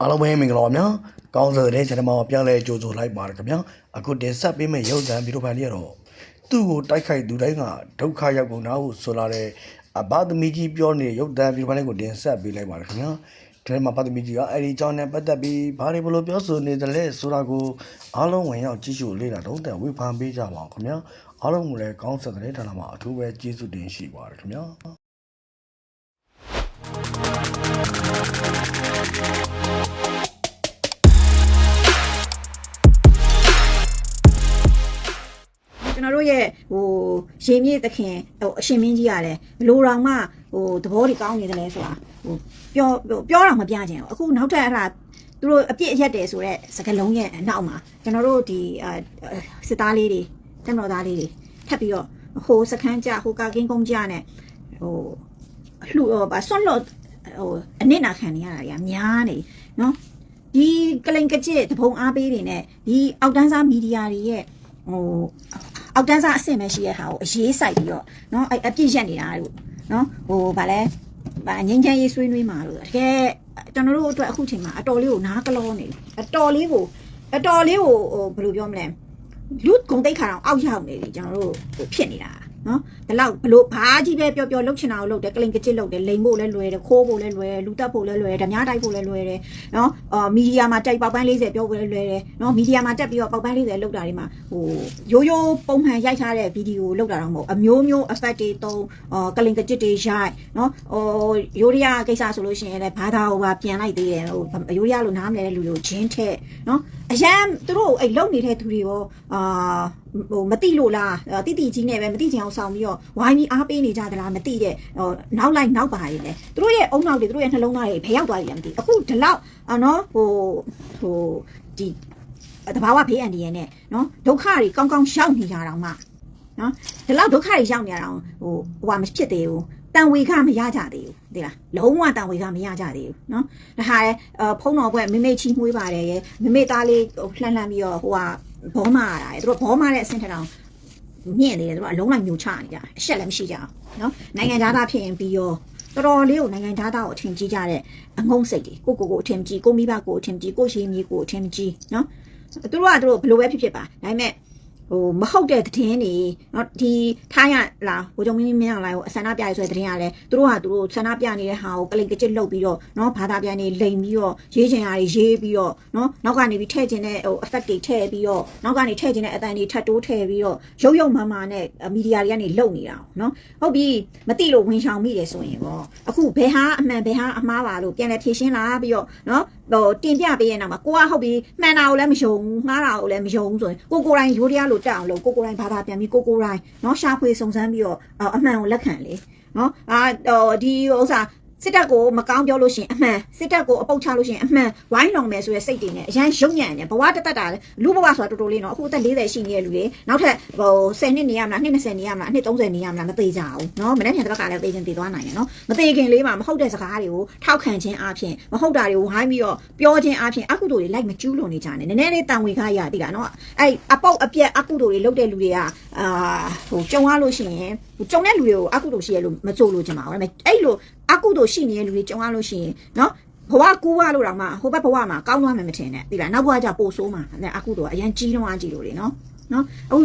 အားလုံးပဲမင်္ဂလာပါဗျာကောင်းစားတဲ့ channel မှာပြန်လဲကြိုဆိုလိုက်ပါတယ်ခင်ဗျာအခုတင်ဆက်ပေးမယ့်ရုပ်သံဗီဒီယိုဖိုင်လေးကတော့သူ့ကိုတိုက်ခိုက်သူတိုင်းကဒုက္ခရောက်ကုန်တာဟုဆိုလာတဲ့အဘသမီးကြီးပြောနေတဲ့ရုပ်သံဗီဒီယိုဖိုင်လေးကိုတင်ဆက်ပေးလိုက်ပါတယ်ခင်ဗျာဒီမှာဘသမီးကြီးကအဲ့ဒီအကြောင်းနဲ့ပတ်သက်ပြီးဘာတွေဘလို့ပြောဆိုနေတယ်လဲဆိုတာကိုအားလုံးဝင်ရောက်ကြည့်ရှုလေ့လာတော့တဲ့ဝေဖန်ပေးကြပါအောင်ခင်ဗျာအားလုံးကိုလည်းကောင်းစားတဲ့ဌာနမှာအထူးပဲကျေးဇူးတင်ရှိပါတယ်ခင်ဗျာ ရေမြေသခင်ဟိုအရှင်မင်းကြီးကလည်းဘလို့တောင်မှဟိုသဘောတွေကောင်းနေတယ်လဲဆိုတာဟိုပြောပြောတော့မပြချင်ဘူးအခုနောက်ထပ်အဲ့ဒါသူတို့အပြစ်အရက်တယ်ဆိုတော့စကလုံးရဲ့အနောက်မှာကျွန်တော်တို့ဒီအာစစ်သားလေးတွေတက်တော်သားလေးတွေထပ်ပြီးတော့ဟိုစခန်းကြဟိုကာကင်းကုန်းကြနဲ့ဟိုလှူပါဆွန့်လို့ဟိုအနစ်နာခံနေရတာကြီးများနေနော်ဒီကလိန်ကကြစ်တပုံအားပေးတွေနဲ့ဒီအောက်တန်းစားမီဒီယာတွေရဲ့ဟို အောက်တန်းစားအဆင့်ပဲရှိတဲ့ဟာကိုအရေးစိုက်ပြီးတော့เนาะအပြည့်ရက်နေတာတို့เนาะဟိုဗာလဲဗာငင်းချမ်းရေးဆွေးနွေးမှာလို့တကယ်ကျွန်တော်တို့အတွက်အခုချိန်မှာအတော်လေးကိုနားကလောနေပြီအတော်လေးကိုအတော်လေးကိုဟိုဘယ်လိုပြောမလဲလူဂုံတိတ်ခါတော့အောက်ရောက်နေပြီကျွန်တော်တို့ဟိုဖြစ်နေတာ နော်ဘလောက်ဘလို့ဘာကြီးပဲပြောပြောလှုပ်ချင်တာကိုလှုပ်တယ်ကလင်ကကြစ်လှုပ်တယ်လိန်ဖို့လည်းလွယ်တယ်ခိုးဖို့လည်းလွယ်တယ်လူတက်ဖို့လည်းလွယ်တယ်ဓမြတိုက်ဖို့လည်းလွယ်တယ်နော်အာမီဒီယာမှာတိုက်ပေါက်ပန်း40ပြောဖို့လည်းလွယ်တယ်နော်မီဒီယာမှာတက်ပြီးတော့ပေါက်ပန်း40လှုပ်တာတွေမှာဟိုရိုးရိုးပုံမှန်ရိုက်ထားတဲ့ဗီဒီယိုလှုပ်တာတော့မဟုတ်အမျိုးမျိုး effect တွေတုံးအာကလင်ကကြစ်တွေရိုက်နော်ဟိုရိုးရီးယားကိစ္စဆိုလို့ရှိရင်လည်းဘာသာဟိုပါပြန်လိုက်သေးတယ်ဟိုရိုးရီးယားလိုနားမလဲတဲ့လူတွေကိုဂျင်းထက်နော် အရန်သူတို့အဲ့လုံနေတဲ့သူတွေရောအာဟိုမတိလို့လားတိတိကြီးနဲ့ပဲမတိချင်အောင်ဆောင်ပြီးတော့ဝိုင်းပြီးအားပေးနေကြသလားမတိတဲ့ဟိုနောက်လိုက်နောက်ပါရည်လေသူတို့ရဲ့အုံနောက်တွေသူတို့ရဲ့နှလုံးသားတွေဘယ်ရောက်သွားပြီလဲမသိအခုဒီလောက်အာနော်ဟိုဟိုဒီတဘာဝဘေးအန္တရာယ်နဲ့နော်ဒုက္ခတွေကောင်းကောင်းရောက်နေကြတော့မှနော်ဒီလောက်ဒုက္ခတွေရောက်နေရအောင်ဟိုဟိုမဖြစ်သေးဘူး တန်ဝေခမရကြသေးဘူးဒီလားလုံးဝတန်ဝေခမရကြသေးဘူးเนาะဒါဟာလေဖုံးတော်ဘွဲ့မိမိချီမွေးပါတယ်ရဲ့မိမိသားလေးဟိုလှမ်းလှမ်းပြီးတော့ဟိုဟာဘောမာရတာရဲ့သူတို့ဘောမာတဲ့အဆင့်ထက်တောင်မြင့်နေတယ်သူတို့အလုံးလိုက်ညှိုချနေကြအရှက်လည်းမရှိကြအောင်เนาะနိုင်ငံသားသားဖြစ်ရင်ပြီးရောတော်တော်လေးကိုနိုင်ငံသားသားကိုအထင်ကြီးကြတဲ့အငုံစိတ်တွေကိုကိုကိုကိုအထင်ကြီးကိုမိဘကိုအထင်ကြီးကိုရှိမြေကိုအထင်ကြီးเนาะသူတို့ကသူတို့ဘယ်လိုပဲဖြစ်ဖြစ်ပါဒါပေမဲ့ ဟိုမဟုတ်တဲ့သတင်းတွေเนาะဒီထားရလားဘိုးချုပ်မင်းမင်းအောင်လိုက်ဟိုအဆန္ဒပြရဆိုတဲ့သတင်းကလည်းသူတို့ကသူတို့ဆန္ဒပြနေတဲ့ဟာကိုကလိန်ကကြစ်လုတ်ပြီးတော့เนาะဘာသာပြန်နေလိန်ပြီးတော့ရေးချင်တာတွေရေးပြီးတော့เนาะနောက်ကနေပြီးထည့်ချင်တဲ့ဟို effect တွေထည့်ပြီးတော့နောက်ကနေထည့်ချင်တဲ့အတန်တွေထပ်တိုးထည့်ပြီးတော့ရုပ်ရုပ်မာမာနဲ့မီဒီယာတွေကနေလုတ်နေတာเนาะဟုတ်ပြီမသိလို့ဝင်ဆောင်မိတယ်ဆိုရင်ပေါ့အခုဘယ်ဟာအမှန်ဘယ်ဟာအမှားပါလို့ပြန်လဲဖြေရှင်းလာပြီးတော့เนาะ ဟိုတင်ပြပေးရဲ့နောက်မှာကိုကဟုတ်ပြီမှန်တာကိုလည်းမယုံဘူးမှားတာကိုလည်းမယုံဘူးဆိုရင်ကိုကိုယ်တိုင်ရိုးတရားလို့တက်အောင်လို့ကိုကိုယ်တိုင်ဘာသာပြန်ပြီးကိုကိုယ်တိုင်เนาะရှာဖွေစုံစမ်းပြီးတော့အမှန်ကိုလက်ခံလေเนาะအာဟိုဒီဥစ္စာ စစ်တပ်ကိုမကောင်းပြောလို့ရှိရင်အမှန်စစ်တပ်ကိုအပုတ်ချလို့ရှိရင်အမှန်ဝိုင်းလောင်မယ်ဆိုတဲ့စိတ်တွေနဲ့အရန်ရုံညံ့နေဘဝတက်တက်တာလေလူဘဝဆိုတာတော်တော်လေးနော်အခုအသက်40ရှိနေတဲ့လူတွေနောက်ထပ်ဟို10နှစ်နေရမလား2 20နေရမလား2 30နေရမလားမသေးကြဘူးနော်မနေ့ပြန်တစ်ပတ်ကလည်းသေခြင်းသေသွားနိုင်တယ်နော်မသေးခင်လေးမှာမဟုတ်တဲ့စကားတွေကိုထောက်ခံခြင်းအပြင်မဟုတ်တာတွေကိုဝိုင်းပြီးတော့ပြောခြင်းအပြင်အကုသိုလ်တွေလိုက်မကျူးလွန်နေကြတယ်နည်းနည်းလေးတန်ဝေခါရတိလားနော်အဲ့အပုတ်အပြက်အကုသိုလ်တွေလုပ်တဲ့လူတွေကအာဟိုကြုံရလို့ရှိရင်ကြုံတဲ့လူတွေကိုအကုသိုလ်ရှိရလို့မကြိုလို့ချင်ပါဘူးဒါပေမဲ့အဲ့လို အကုသိုလ်ရှိနေတဲ့လူတွေကြုံရလို့ရှိရင်နော်ဘဝကူးရလို့တော့မှဟိုဘက်ဘဝမှာကောင်းသွားမယ်မထင်နဲ့ဒီလားနောက်ဘဝကျပို့ဆိုးမှာအဲ့အကုသိုလ်ကအရင်ကြီးတော့အကြီးလို့လေနော် နော်အခု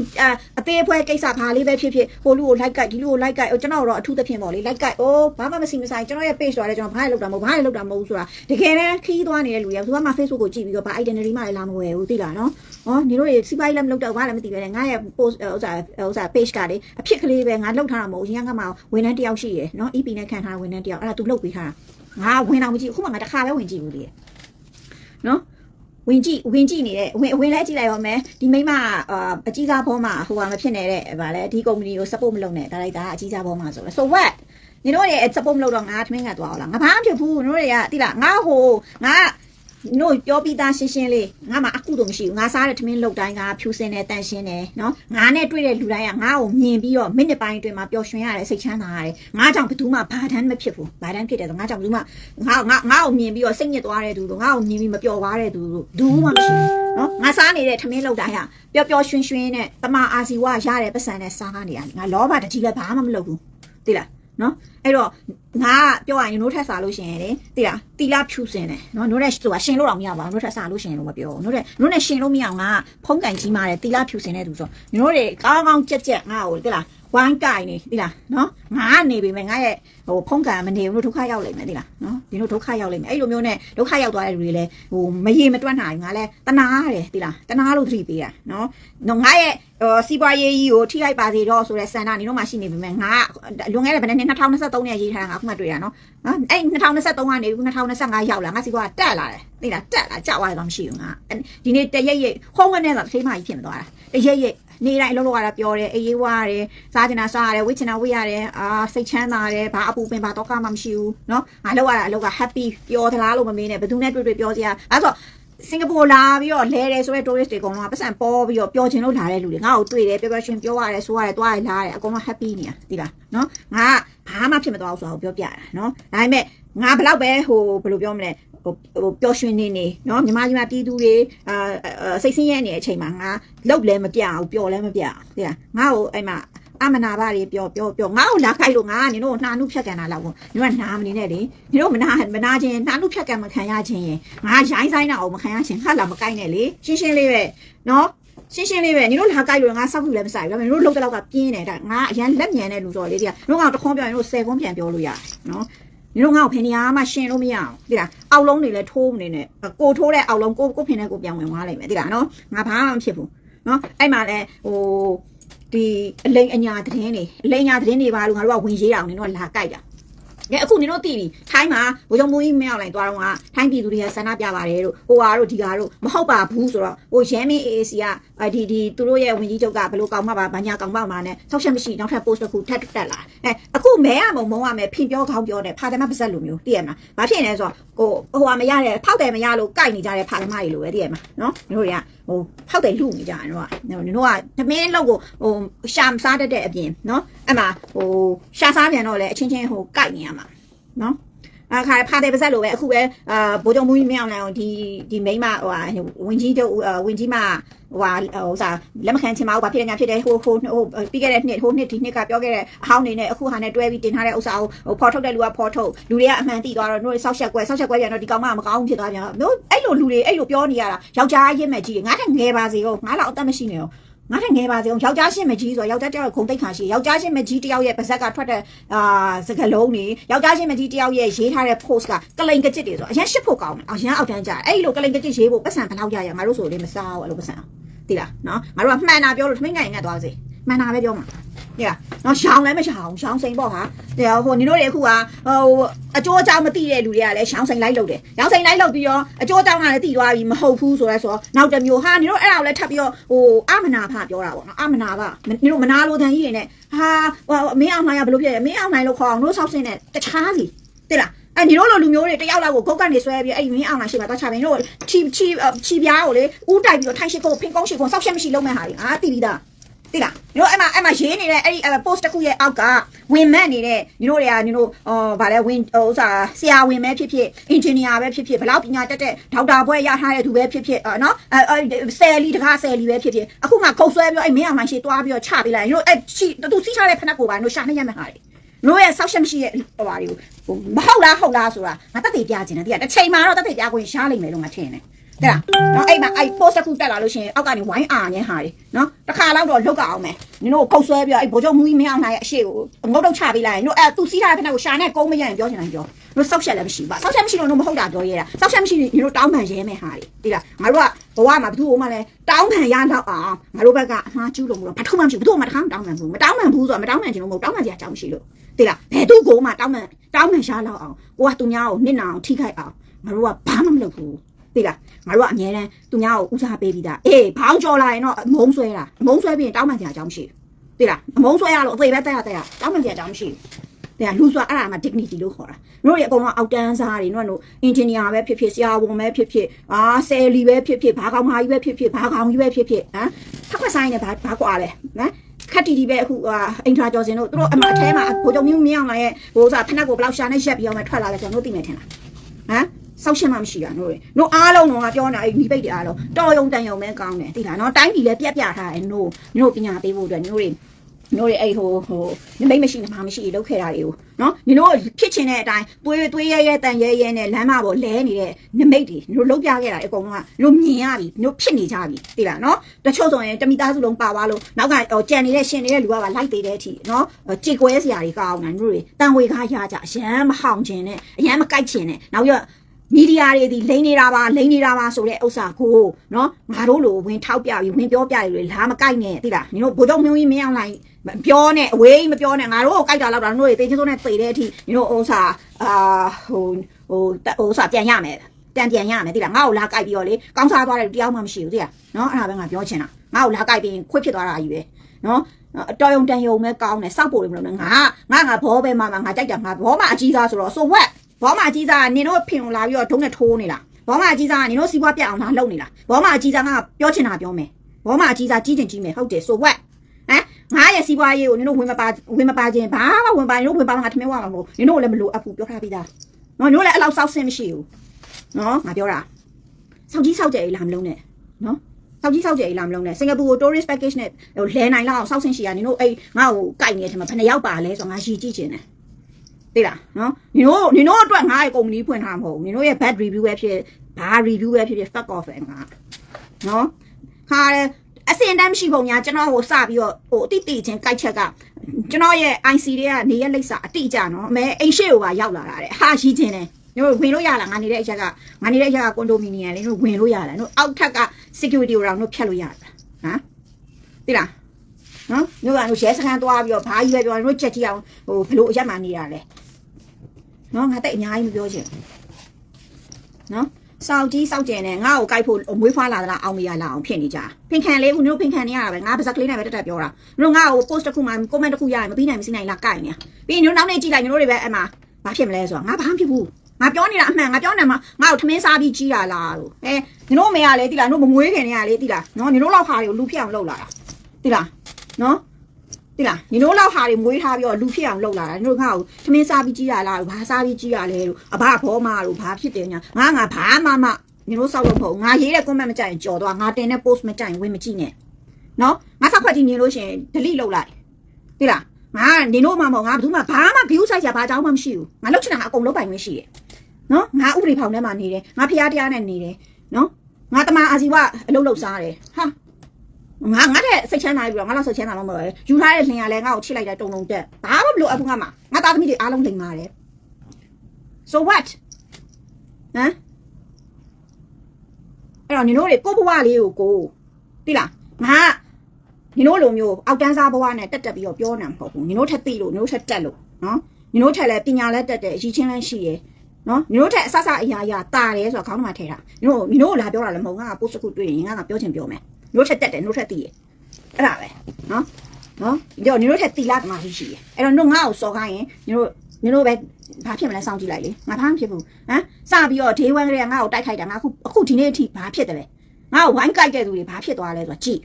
အသေးအဖွဲကိစ္စဘာလေးပဲဖြစ်ဖြစ်ဟိုလူကို like ကြိုက်ဒီလူကို like ကြိုက်ကျွန်တော်တော့အထူးသဖြင့်ပေါ့လေ like ကြိုက်အိုးဘာမှမစီမဆိုင်ကျွန်တော်ရဲ့ page ဆိုတော့ကျွန်တော်ဘာလဲလောက်တာမဟုတ်ဘာလဲလောက်တာမဟုတ်ဆိုတာတကယ်တမ်းခီးသွားနေတဲ့လူတွေကသူကမှ Facebook ကိုကြည့်ပြီးတော့ဘာ identity မှလည်းလာမဝယ်ဘူးသိလားနော်ဟောညီတို့တွေစီးပွားရေးလည်းမလုပ်တော့ဘာလည်းမသိပဲငါရဲ့ post ဥစ္စာဥစ္စာ page ကလေအဖြစ်ကလေးပဲငါလောက်ထားတာမဟုတ်ရင်ကမှဝန်ထမ်းတယောက်ရှိရယ်နော် EP နဲ့ခံထားတဲ့ဝန်ထမ်းတယောက်အဲ့ဒါ तू လုတ်ပေးထားတာငါဝင်တော့မကြည့်အခုမှငါတစ်ခါပဲဝင်ကြည့်ဘူးလေနော် ဝင်ကြည့်ဝင်ကြည့်နေတဲ့ဝင်ဝင်လဲကြည့်လိုက်ရောမယ်ဒီမိမအာအကြီးစားဘောမှာဟိုဟာမဖြစ်နေတဲ့ဗာလဲဒီကုမ္ပဏီကို support မလုပ်နဲ့ဒါလိုက်တာအကြီးစားဘောမှာဆိုလဲ so what ညီတို့တွေ support မလုပ်တော့ငါထမင်းကသွားအောင်လားငါဘာမှမဖြစ်ဘူးညီတို့တွေကတိလားငါဟိုငါ နို့ပြောပြီးသားရှင်းရှင်းလေးငါမှအကုတော့မရှိဘူးငါစားတဲ့ထမင်းလုတ်တိုင်းကဖြူစင်တယ်တန်ရှင်းတယ်နော်ငါနဲ့တွေ့တဲ့လူတိုင်းကငါ့ကိုမြင်ပြီးတော့မိနစ်ပိုင်းအတွင်းမှာပျော်ရွှင်ရတယ်စိတ်ချမ်းသာရတယ်ငါကြောင့်ဘယ်သူမှဘာတမ်းမဖြစ်ဘူးဘာတမ်းဖြစ်တယ်ဆိုငါကြောင့်ဘယ်သူမှငါငါငါ့ကိုမြင်ပြီးတော့စိတ်ညစ်သွားတဲ့သူတို့ငါ့ကိုမြင်ပြီးမပျော်သွားတဲ့သူတို့ဘူးမှမရှိဘူးနော်ငါစားနေတဲ့ထမင်းလုတ်တိုင်းကပျော်ပျော်ရွှင်ရွှင်နဲ့တမအာစီဝရတဲ့ပတ်စံနဲ့စားနေရတယ်ငါလောဘတကြီးလည်းဘာမှမလုပ်ဘူးသိလား နော်အဲ့တော့ငါကပြောရရင်နိုးထက်စားလို့ရှိရင်လေတိလားတီလာဖြူစင်တယ်နော်နိုးတဲ့ဆိုတာရှင်လို့တော့မရပါဘူးနိုးထက်စားလို့ရှိရင်လို့မပြောဘူးနိုးတဲ့နိုးနဲ့ရှင်လို့မရအောင်ငါကဖုံးကန်ကြီးမာတယ်တီလာဖြူစင်တဲ့သူဆိုနိုးတွေကောင်းကောင်းကြက်ကြက်ငါ့ကိုတိလား ဝိုင်းကိုင်နေတိလားနော်ငါကနေပြီမဲ့ငါရဲ့ဟိုဖုံးကန်မနေဘူးလို့ဒုက္ခရောက်လိမ့်မယ်တိလားနော်ဒီလိုဒုက္ခရောက်လိမ့်မယ်အဲ့လိုမျိုးနဲ့ဒုက္ခရောက်သွားတဲ့လူတွေလည်းဟိုမရေမတွက်နိုင်ငါလည်းတနာရတယ်တိလားတနာလို့သတိပေးတာနော်နော်ငါရဲ့ဟိုစီးပွားရေးကြီးကိုထိခိုက်ပါစေတော့ဆိုတဲ့စံနာနေတော့မှရှိနေပြီမဲ့ငါလွန်ခဲ့တဲ့ဘယ်နှစ်2023နဲ့ရေးထားတာငါခုမှတွေ့တာနော်နော်အဲ့2023ကနေ2025ရောက်လာငါစီကွာတက်လာတယ်သိလားတက်လာကြောက်ရတယ်တော့မရှိဘူးငါဒီနေ့တရက်ရက်ဟုံးဝနဲ့ဆိုသေးမှကြီးဖြစ်မသွားတာတရက်ရက် နေတိုင်းအလုပ်လုပ်ရတာပြောတယ်အေးရေးဝါရတယ်စားကျင်တာစားရတယ်ဝိချင်တာဝိရတယ်အာစိတ်ချမ်းသာတယ်ဘာအပူပင်ဘာတော့ကမှမရှိဘူးနော်ငါလောက်ရတာအလုပ်က happy ပျော်သလားလို့မမေးနဲ့ဘယ်သူနဲ့တွေ့တွေ့ပြောစရာအဲ့ဆိုစင်ကာပူလာပြီးတော့လဲတယ်ဆိုတဲ့ tourist တွေအကုန်လုံးကပတ်စံပေါ်ပြီးတော့ပျော်ချင်လို့လာတဲ့လူတွေငါ့ကိုတွေ့တယ်ပျော်ပျော်ရှင်ပြောရတယ်ဆိုရတယ်တွားရလာတယ်အကုန်လုံး happy နေတာဒီလားနော်ငါကဘာမှဖြစ်မသွားဘူးဆိုတာကိုပြောပြတာနော်ဒါပေမဲ့ငါဘလောက်ပဲဟိုဘယ်လိုပြောမလဲ ဟိုဟိုပျော်ရွှင်နေနေเนาะညီမညီမပြည်သူတွေအာစိတ်ဆင်းရဲနေတဲ့အချိန်မှာငါလုတ်လည်းမပြအောင်ပျော်လည်းမပြအောင်သိလားငါ့ကိုအဲ့မှာအမနာပါတွေပျော်ပျော်ပျော်ငါ့ကိုလာခိုက်လို့ငါကနင်တို့နှာနုဖြတ်ကန်တာလောက်ကိုညီမနာမနေနဲ့လေညီတို့မနာမနာချင်းနှာနုဖြတ်ကန်မခံရချင်းရင်ငါရိုင်းဆိုင်တာအောင်မခံရချင်းဟာလာမကိုက်နဲ့လေရှင်းရှင်းလေးပဲเนาะရှင်းရှင်းလေးပဲညီတို့လာကြိုက်လို့ငါစောက်ခုလည်းမဆိုင်ဘူးဒါပေမဲ့ညီတို့လှုပ်တဲ့လောက်ကပြင်းတယ်ဒါငါအရန်လက်ညံတဲ့လူတော်လေးတွေကညီတို့ကတခွန်းပြောရင်ညီတို့10ခွန်းပြန်ပြောလို့ရတယ်နော် ညီတို့ငါ့ကိုဖင်နေရမှရှင်လို့မရအောင်တိလားအောက်လုံးတွေလည်းထိုးမနေနဲ့ကိုထိုးတဲ့အောက်လုံးကိုကိုဖင်နဲ့ကိုပြန်ဝင်သွားလိမ့်မယ်တိလားနော်ငါဘာမှမဖြစ်ဘူးနော်အဲ့မှာလဲဟိုဒီအလိန်အညာသတင်းတွေအလိန်ညာသတင်းတွေပါလို့ငါတို့ကဝင်ရေးတာအောင်နင်တို့ကလာကြိုက်တာ ကဲအခုနင်တို့သိပြီထိုင်းမှာဘိုးချုပ်မူကြီးမင်းအောင်လိုင်သွားတော့ကထိုင်းပြည်သူတွေကဆန္ဒပြပါတယ်တို့ဟိုဟာတို့ဒီဟာတို့မဟုတ်ပါဘူးဆိုတော့ဟိုရမ်းမင်း AAC ကဒီဒီသူတို့ရဲ့ဝင်ကြီးချုပ်ကဘယ်လိုကောင်းမှပါဘာညာကောင်းမှပါနဲ့ဆောက်ချက်မရှိနောက်ထပ် post တစ်ခုထပ်တက်လာအဲအခုမဲရမုံမုံရမယ်ဖင်ပြောခေါင်းပြောတယ်ဖာတယ်မပါဇက်လိုမျိုးသိရမလားဘာဖြစ်နေလဲဆိုတော့ကိုဟိုဟာမရတဲ့ဖောက်တယ်မရလို့ကြိုက်နေကြတဲ့ဖာတယ်မကြီးလိုပဲသိရမလားနော်တို့တွေကဟိုဖောက်တယ်လူနေကြတယ်တို့ကတို့ကသမင်းလောက်ကိုဟိုရှာမစားတတ်တဲ့အပြင်နော်အဲ့မှာဟိုရှာစားပြန်တော့လေအချင်းချင်းဟိုကြိုက်နေရမှာ နော်အခါဖာတယ်ပါဇက်လိုပဲအခုပဲအာဘိုးချုပ်မူကြီးမင်းအောင်လိုက်အောင်ဒီဒီမိန်းမဟိုဟာဝင်ကြီးတို့ဝင်ကြီးမဟိုဟာဟိုစားလက်မခံချင်ပါဘူးဘာဖြစ်လဲညာဖြစ်တယ်ဟိုဟိုဟိုပြီးခဲ့တဲ့နှစ်ဟိုနှစ်ဒီနှစ်ကပြောခဲ့တဲ့အဟောင်းနေနဲ့အခုဟာနဲ့တွဲပြီးတင်ထားတဲ့ဥစ္စာကိုဟိုဖော်ထုတ်တဲ့လူကဖော်ထုတ်လူတွေကအမှန်သိသွားတော့တို့ဆောက်ရှက်ကွယ်ဆောက်ရှက်ကွယ်ပြန်တော့ဒီကောင်မမကောင်းဘူးဖြစ်သွားပြန်တော့အဲ့လိုလူတွေအဲ့လိုပြောနေရတာယောက်ျားရင့်မဲ့ကြီးငါတဲ့ငယ်ပါစေဟုတ်ငါတော့အသက်မရှိနေရော ငါတဲ့ငယ်ပါစေအောင်ယောက်ျားရှင်းမကြီးဆိုတော့ယောက်ျားတယောက်ခုံတိတ်ခါရှိယောက်ျားရှင်းမကြီးတယောက်ရဲ့ပါဇက်ကထွက်တဲ့အာစကလုံးနေယောက်ျားရှင်းမကြီးတယောက်ရဲ့ရေးထားတဲ့ post ကကလိန်ကကြစ်တွေဆိုအရင်ရှစ်ဖို့ကောင်းတယ်အရင်အောက်တန်းကြအဲ့လိုကလိန်ကကြစ်ရေးဖို့ပတ်စံဘယ်လောက်ရရငါတို့ဆိုလေမစားဘူးအဲ့လိုပတ်စံသိလားနော်ငါတို့ကမှန်တာပြောလို့ထမင်းငိုင်ငတ်သွားစေမှန်တာပဲပြောမှာ ဒီကနော်ရှောင်းလည်းမရှောင်းရှောင်းစိန်ပေါ့ဟာတဲ့ဟိုညီတို့တွေအခုကဟိုအကျိုးအကြောင်းမသိတဲ့လူတွေကလည်းရှောင်းစိန်လိုက်လုပ်တယ်ရောင်းစိန်လိုက်လုပ်ပြီးတော့အကျိုးအကြောင်းကလည်းသိသွားပြီမဟုတ်ဘူးဆိုတော့ဆိုတော့နောက်တစ်မျိုးဟာညီတို့အဲ့ဒါကိုလည်းထပ်ပြီးတော့ဟိုအမနာဖပြောတာပေါ့နော်အမနာဖညီတို့မနာလိုတန်ကြီးတွေနဲ့ဟာဟိုမင်းအောင်နိုင်ရဘလို့ဖြစ်လဲမင်းအောင်နိုင်လို့ခေါ်အောင်တို့ဆောက်စင်းနဲ့တခြားစီတိလားအဲ့ဒီလိုလိုလူမျိုးတွေတယောက်လောက်ကိုဂုတ်ကနေဆွဲပြီးအဲ့ဒီမင်းအောင်လာရှိမှာတော့ချပင်တို့ချီချီချီပြားကိုလေဥတိုက်ပြီးတော့ထိုင်ရှိကိုဖင်ကုန်းရှိကိုစောက်ရှက်မရှိလုံးမဲ့ဟာတွေအာတိပြီးသား တိလားညီတို့အဲ့မှာအဲ့မှာရေးနေတဲ့အဲ့ဒီ post တစ်ခုရဲ့အောက်ကဝင်မက်နေတဲ့ညီတို့တွေကညီတို့အော်ဗာလဲဝင်ဟိုဥစားဆရာဝင်ပဲဖြစ်ဖြစ် engineer ပဲဖြစ်ဖြစ်ဘလောက်ပညာတတ်တဲ့ဒေါက်တာဘွဲရထားတဲ့သူပဲဖြစ်ဖြစ်အော်နော်အဲဆယ်လီတကားဆယ်လီပဲဖြစ်ဖြစ်အခုမှခုတ်ဆွဲပြီးတော့အဲ့မင်းအောင်လိုင်းရှိသွားပြီးတော့ချပေးလိုက်ညီတို့အဲ့ရှိသူစီးထားတဲ့ဖက်နှက်ကိုပါညီတို့ရှာနေရမယ့်ဟာတွေတို့ရဲ့ဆောက်ရှက်မရှိတဲ့ဟိုပါတွေကိုဟိုမဟုတ်လားဟုတ်လားဆိုတာငါတက်သေးပြချင်တယ်တိရတစ်ချိန်မှာတော့တက်သေးပြခွင့်ရှားလိမ့်မယ်လို့ငါထင်တယ် တဲ့လားနော်အဲ့မှာအဲ့ post တစ်ခုတက်လာလို့ရှိရင်အောက်ကနေဝိုင်းအာနေဟာတွေနော်တစ်ခါတော့လုတ်ကအောင်မယ်နင်တို့ခုတ်ဆွဲပြီးတော့အဲ့ဘိုးချုပ်မူကြီးမင်းအောင်နိုင်ရဲ့အရှိကိုငုတ်တော့ချပေးလိုက်ရင်တို့အဲ့သူစီးထားတဲ့ဖက်နဲ့ကိုရှာနဲ့ကုန်းမရရင်ပြောချင်တယ်ပြောတို့ဆောက်ရှက်လည်းမရှိပါဆောက်ရှက်မရှိလို့တို့မဟုတ်တာပြောရဲတာဆောက်ရှက်မရှိရင်နင်တို့တောင်းပန်ရဲမယ်ဟာတွေတိလားငါတို့ကဘဝမှာဘသူ့ဟိုမှလည်းတောင်းပန်ရတော့အောင်ငါတို့ဘက်ကအမှားကျူးလို့မလို့ဘာထုမှမရှိဘူးဘသူ့မှတစ်ခါမတောင်းပန်ဘူးမတောင်းပန်ဘူးဆိုတော့မတောင်းပန်ချင်လို့မဟုတ်တောင်းပန်ကြအကြောင်းမရှိလို့တိလားဘယ်သူ့ကိုမှတောင်းပန်တောင်းပန်ရှားလောက်အောင်ကိုကသူများကိုနစ်နာအောင်ထိခိုက်အောင်ငါတို့ကဘာမှမလုပ်ဘူးသိလား ငါတို့ကအမြဲတမ်းသူများကိုဦးစားပေးပြီးသားအေးဘောင်းကြော်လာရင်တော့အမုံဆွဲတာအမုံဆွဲပြီးရင်တောင်းပန်ကြအကြောင်းမရှိဘူးသိလားအမုံဆွဲရလို့အသေးပဲတက်ရတက်ရတောင်းပန်ကြအကြောင်းမရှိဘူးတဲ့လူဆိုအဲ့ဒါမှ dignity လို့ခေါ်တာတို့တွေအကုန်လုံးအောက်တန်းစားတွေတို့က engineer ပဲဖြစ်ဖြစ်ဆရာဝန်ပဲဖြစ်ဖြစ်အာဆယ်လီပဲဖြစ်ဖြစ်ဘာကောင်မကြီးပဲဖြစ်ဖြစ်ဘာကောင်ကြီးပဲဖြစ်ဖြစ်ဟမ်ဖက်ခွက်ဆိုင်နဲ့ဘာဘာကွာလဲနော်ခက်တီတီပဲအခုဟာအင်ထရာကျော်စင်တို့တို့အမအထဲမှာဘိုးချုပ်မျိုးမင်းအောင်လာရဲ့ဟိုစားဖက်နှက်ကိုဘယ်လောက်ရှာနေရက်ပြီးအောင်မှထွက်လာလဲကျွန်တော်တို့သိနေထင်လားဟမ် ဆောက်ရှင်းမှမရှိတာတို့တွေတို့အားလုံးတော့ပြောနေတာအဲ့ဒီပိတ်တွေအားလုံးတော်ယုံတန်ယုံပဲကောင်းတယ်သိလားနော်တိုင်းပြည်လည်းပြက်ပြထားတယ်တို့တို့ပညာပေးဖို့အတွက်တို့တွေတို့တွေအဲ့ဟိုဟိုနမိတ်မရှိနမမရှိလောက်ခဲ့တာတွေကိုနော်ညီတို့ဖြစ်ချင်တဲ့အတိုင်းသွေးသွေးရဲရဲတန်ရဲရဲနဲ့လမ်းမပေါ်လဲနေတဲ့နမိတ်တွေညီတို့လုံးပြခဲ့တာအကုန်လုံးကညီတို့မြင်ရပြီညီတို့ဖြစ်နေကြပြီသိလားနော်တချို့ဆိုရင်တမိသားစုလုံးပါသွားလို့နောက်ကဟိုကြံနေတဲ့ရှင်နေတဲ့လူကပါလိုက်သေးတဲ့အထိနော်ကြေကွဲစရာတွေကောင်းတာညီတို့တွေတန်ဝေကားရကြအရန်မဟောင်ခြင်းနဲ့အရန်မကြိုက်ခြင်းနဲ့နောက်ပြီးတော့ မီဒီယာတွေဒီလိမ့်နေတာပါလိမ့်နေတာပါဆိုတဲ့ဥစ္စာကိုနော်ငါတို့လိုဝင်ထောက်ပြပြီးဝင်ပြောပြတွေလာမကိုက်နဲ့သိလားညီတို့ဘုံတော့မျိုးကြီးမင်းအောင်လိုက်ပြောနဲ့အဝေးမပြောနဲ့ငါတို့ကိုကိုက်တာလောက်တာတို့တွေတေချင်းစိုးနဲ့သေတဲ့အထိညီတို့ဥစ္စာအာဟိုဟိုဥစ္စာပြန်ရမယ်ပြန်ပြန်ရမယ်သိလားငါ့ကိုလာကိုက်ပြီးတော့လေကောင်းစားသွားတယ်တယောက်မှမရှိဘူးသိလားနော်အဲ့ဒါပဲငါပြောချင်တာငါ့ကိုလာကိုက်ပြီးခွေးဖြစ်သွားတာကြီးပဲနော်အတော်ယုံတန်ယုံပဲကောင်းတယ်စောက်ဖို့လည်းမလုပ်နဲ့ငါငါငါဘောပဲမှငါကြိုက်တာငါဘောမှအကြီးသားဆိုတော့ so what ဘောမအကြီးစားကနင်တို့ဖင်ကိုလာပြီးတော့ဒုံးနဲ့ထိုးနေလားဘောမအကြီးစားကနင်တို့စီးပွားပြတ်အောင်လာလုပ်နေလားဘောမအကြီးစားကပြောချင်တာပြောမယ်ဘောမအကြီးစားကြီးချင်ကြီးမယ်ဟုတ်တယ်ဆိုဝက်ဟမ်ငါရဲ့စီးပွားရေးကိုနင်တို့ဝင်မပါဝင်မပါခြင်းဘာမှဝင်ပါနင်တို့ဝင်ပါတော့ငါထမင်းဝါမှာမဟုတ်နင်တို့လည်းမလိုအပ်ဘူးပြောထားပြီးသားနော်နင်တို့လည်းအဲ့လောက်စောက်ဆင်းမရှိဘူးနော်ငါပြောတာစောက်ကြီးစောက်ကြယ်လာမလုံးနဲ့နော်စောက်ကြီးစောက်ကြယ်လာမလုံးနဲ့စင်ကာပူကို tourist package နဲ့ဟိုလဲနိုင်လောက်အောင်စောက်ဆင်းရှိရနင်တို့အဲ့ငါ့ကိုကြိုက်နေတယ်ထင်မှာဘယ်နှယောက်ပါလဲဆိုတော့ငါရည်ကြည့်ခြင်းတယ် သိလားနော်ညီတို့ညီတို့အတွက်ငါ့ရဲ့ကုမ္ပဏီဖွင့်ထားမှာမဟုတ်ဘူးညီတို့ရဲ့ bad review ပဲဖြစ်ဘာ review ပဲဖြစ်ဖြစ် fuck off ပဲငါနော်ခါအစင်တမ်းမရှိပုံညာကျွန်တော်ကိုစပြီးတော့ဟိုအတိတိချင်းကြိုက်ချက်ကကျွန်တော်ရဲ့ IC တွေကနေရလိပ်စာအတိအကျနော်အမဲအိမ်ရှိကိုပါရောက်လာတာတဲ့ဟာရှိချင်းတယ်ညို့ဝင်လို့ရလားငါနေတဲ့အချက်ကငါနေတဲ့အချက်ကကွန်ဒိုမီနီယံလေးတို့ဝင်လို့ရလားတို့အောက်ထက်က security ကိုတော့တို့ဖြတ်လို့ရတာဟမ်သိလားနော်ညို့ကတို့ရဲစခန်းသွားပြီးတော့ဘာကြီးပဲပြောတို့ချက်ကြည့်အောင်ဟိုဘလို့အရက်မှနေရလဲ နော်ငါတိတ်အများကြီးမပြောချင်ဘူးနော်စောက်ကြီးစောက်ကျင်နဲ့ငါ့ကိုကြိုက်ဖို့မွေးဖွားလာသလားအောင်မရလာအောင်ဖြစ်နေကြဖင်ခံလေးဦးတို့ဖင်ခံနေရတာပဲငါပါဇက်ကလေးနဲ့ပဲတက်တက်ပြောတာတို့ငါ့ကို post တစ်ခုမှ comment တစ်ခုရရင်မပြီးနိုင်မစီနိုင်လာကြိုက်နေပြီးရင်တို့နောက်နေ့ကြည့်လိုက်တို့တွေပဲအဲ့မှာဘာဖြစ်မလဲဆိုတော့ငါဘာမှဖြစ်ဘူးငါပြောနေတာအမှန်ငါပြောနေမှာငါ့ကိုထမင်းစားပြီးကြီးတာလားလို့အဲညီတို့မေကလည်းတိလားတို့မမွေးခင်နေရလေတိလားနော်ညီတို့လောက်ဟာတွေကိုလူဖြစ်အောင်လုပ်လာတာတိလားနော် တိလားညီတို့လောက်ဟာတွေမွေးထားပြီးတော့လူဖြစ်အောင်လုပ်လာတာညီတို့ငါ့ကိုသမင်းစားပြီးကြီးရလားဘာစားပြီးကြီးရလဲလို့အဘဘောမလို့ဘာဖြစ်တယ်ညာငါငါဘာမှမညီတို့စောက်လို့မဟုတ်ငါရေးတဲ့ comment မကြိုက်ရင်ကြော်သွားငါတင်တဲ့ post မကြိုက်ရင်ဝင်မကြည့်နဲ့နော်ငါစောက်ခွက်ကြည့်နေလို့ရှိရင် delete လုပ်လိုက်တိလားငါနေတို့မှမဟုတ်ငါဘယ်သူမှဘာမှ view site ရဘာကြောင်းမှမရှိဘူးငါလုပ်ချင်တာအကုန်လုပ်ပိုင်ခွင့်ရှိတယ်နော်ငါဥပဒေဖောင်ထဲမှာနေတယ်ငါဖျားတရားနဲ့နေတယ်နော်ငါတမန်အာစီဝအလုပ်လုပ်စားတယ်ဟာ ငါငါတဲ့စိတ်ချမ်းသာပြီးတော့ငါတော့စိတ်ချမ်းသာမှမဟုတ်ဘူးယူထားတဲ့လင်ရလဲငါ့ကိုချစ်လိုက်တဲ့တုံတုံတက်ဘာမှမလို့အဘူးငါမှာငါသားသမီးတွေအားလုံးလိမ်ပါတယ် so what ဟမ်အဲ့တော့ညီတို့တွေကိုဘဝလေးကိုကိုသိလားငါညီတို့လိုမျိုးအောက်တန်းစားဘဝနဲ့တက်တက်ပြီးတော့ပြောနေတာမဟုတ်ဘူးညီတို့ထက်သိလို့ညီတို့ထက်တက်လို့နော်ညီတို့ထက်လည်းပညာလည်းတက်တယ်အရှိချင်းလည်းရှိရယ်နော်ညီတို့ထက်အဆဆအရာရာတာတယ်ဆိုတော့ခေါင်းထဲမှာထည့်တာညီတို့ညီတို့လာပြောတာလည်းမဟုတ်ငါကပို့စခုတွေ့ရင်ငါကပြောချင်ပြောမယ် ညီတို့ထက်တက်တယ်ညီတို့ထက်သိရယ်အဲ့ဒါပဲနော်နော်ညတို့ညတို့ထက်တီလာတမာရှိရှိရအဲ့တော့ညငါ့ကိုစော်ခိုင်းရင်ညတို့ညတို့ပဲဘာဖြစ်မလဲစောင့်ကြည့်လိုက်လေငါဘာမှဖြစ်ဘူးဟမ်စပြီးတော့ဒေးဝမ်ကလေးကငါ့ကိုတိုက်ခိုက်တာငါအခုအခုဒီနေ့အထိဘာဖြစ်တယ်လဲငါ့ကိုဝိုင်းကြိုက်တဲ့သူတွေဘာဖြစ်သွားလဲဆိုတော့ကြည့်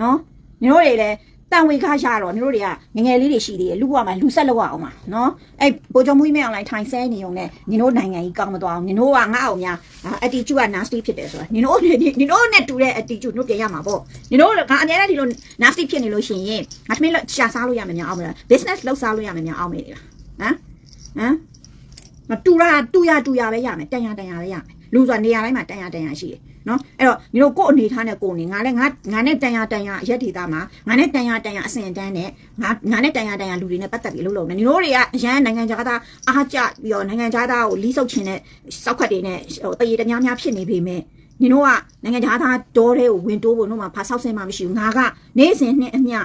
နော်ညတို့တွေလည်း တန်ဝေခါရတော့ညတို့တွေကငငယ်လေးတွေရှိသေးတယ်လူဘဝမှာလူဆက်လောက်အောင်ပါနော်အဲ့ဘိုးချုပ်မွေးမင်းအောင်လိုက်ထိုင်ဆဲနေုံနဲ့ညတို့နိုင်ငံကြီးကောင်းမသွားအောင်ညတို့ကငါ့အောင်များ attitude က nasty ဖြစ်တယ်ဆိုတာညတို့ညတို့နဲ့တူတဲ့ attitude တို့ပြန်ရမှာပေါ့ညတို့ကအများနဲ့ဒီလို nasty ဖြစ်နေလို့ရှိရင်ငါသမီးလို့ရှာစားလို့ရမယ်များအောင်မလား business လုပ်စားလို့ရမယ်များအောင်မေးလေလားဟမ်ဟမ်မတူရတူရတူရပဲရမယ်တန်ရတန်ရပဲရမယ်လူဆိုတာနေရာတိုင်းမှာတန်ရတန်ရရှိတယ်နော်အဲ့တော့ညီတို့ကို့အနေထားနဲ့ကို့အနေငါလည်းငါငါနဲ့တန်ရတန်ရအရက်ဒေတာမှာငါနဲ့တန်ရတန်ရအစင်တန်းနဲ့ငါငါနဲ့တန်ရတန်ရလူတွေနဲ့ပတ်သက်ပြီးလှုပ်လို့နေညီတို့တွေကအရန်နိုင်ငံခြားသားအားကြပြီးတော့နိုင်ငံခြားသားကိုလီးဆုပ်ချင်တဲ့စောက်ခတ်တွေနဲ့ဟိုတရေတများများဖြစ်နေပေမဲ့ညီတို့ကနိုင်ငံခြားသားဒေါ်တဲ့ကိုဝင်တိုးဖို့တို့မှာဖာဆောက်ဆင်းမှမရှိဘူးငါကနေ့စဉ်နှစ်အမျှ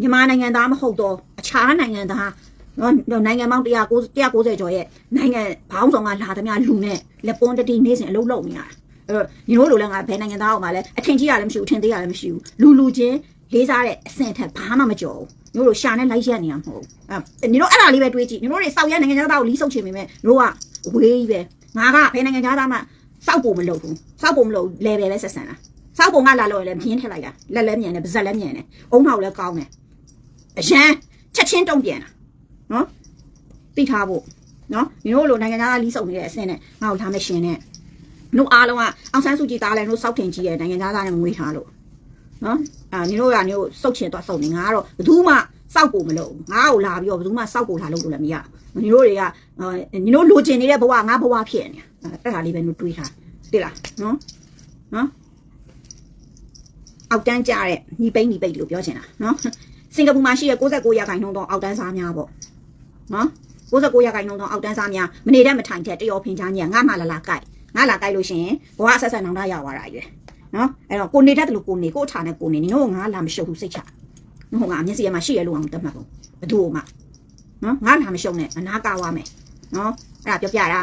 မြန်မာနိုင်ငံသားမဟုတ်တော့အခြားနိုင်ငံသားနော်နိုင်ငံပေါင်း190 190ကျော်ရဲ့နိုင်ငံဘောင်းဆောင်ကလာသမျှလူနဲ့လက်ပွန်းတတိနေ့စဉ်အလုပ်လုပ်နေရတာ အဲ့တော့ညီတို့လိုလဲငါဘယ်နိုင်ငံသားအောင်မှလဲအထင်ကြီးရလည်းမရှိဘူးအထင်သေးရလည်းမရှိဘူးလူလူချင်းလေးစားတဲ့အဆင့်ထက်ဘာမှမကြော်ဘူးညီတို့ရှာနဲ့လိုက်ရက်နေရမှာမဟုတ်ဘူးအဲညီတို့အဲ့ဒါလေးပဲတွေးကြည့်ညီတို့တွေစောက်ရနိုင်ငံသားကိုလီးဆုပ်ချင်ပေမဲ့တို့ကဝေးကြီးပဲငါကဘယ်နိုင်ငံသားမှစောက်ဖို့မလုပ်ဘူးစောက်ဖို့မလုပ် level ပဲဆက်ဆံတာစောက်ပုံကလာလို့လည်းပြင်းထက်လိုက်တာလက်လည်းမြန်တယ်ပါဇက်လည်းမြန်တယ်အုံနောက်လည်းကောင်းတယ်အရန်ချက်ချင်းတုံ့ပြန်တာနော်သိထားဖို့နော်ညီတို့လိုနိုင်ငံသားကလီးဆုပ်နေတဲ့အဆင့်နဲ့ငါ့ကိုထားမရှင်နဲ့ တို့အားလုံးကအောင်ဆန်းစုကြည်သားလည်းတို့စောက်ထင်ကြီးရဲ့နိုင်ငံသားသားနဲ့မွေးထားလို့နော်အာနင်တို့ကနင်တို့စုတ်ချင်တော့စုတ်နေငါကတော့ဘယ်သူမှစောက်ကိုမလုပ်ဘူးငါ့ကိုလာပြီးတော့ဘယ်သူမှစောက်ကိုလာလုပ်လို့လည်းမရဘူးနင်တို့တွေကအာနင်တို့လိုချင်နေတဲ့ဘဝငါဘဝဖြစ်နေအဲ့ဒါလေးပဲနင်တို့တွေးထားသိလားနော်နော်အောက်တန်းကြတဲ့ညီပိန်းညီပိတ်လို့ပြောချင်တာနော်စင်ကာပူမှာရှိတဲ့69ရာခိုင်နှုန်းတော့အောက်တန်းစားများပေါ့နော်69ရာခိုင်နှုန်းတော့အောက်တန်းစားများမနေတတ်မထိုင်ချက်တရောဖင်ချားကြီးငါမှလာလာကြိုက် ငါလာကြိုက်လို့ရှိရင်ဘဝဆက်ဆက်နောင်တရသွားတာကြီးပဲနော်အဲ့တော့ကိုနေတတ်တယ်လို့ကိုနေကိုအထာနဲ့ကိုနေနင်တို့ကငါလာမရှုပ်ဘူးစိတ်ချနော်ဟိုငါမျက်စိရမှာရှိရလို့အောင်တတ်မှတ်ဘူးဘယ်သူ့မှနော်ငါလာမရှုပ်နဲ့အနာကာဝါမယ်နော်အဲ့ဒါပြောပြတာ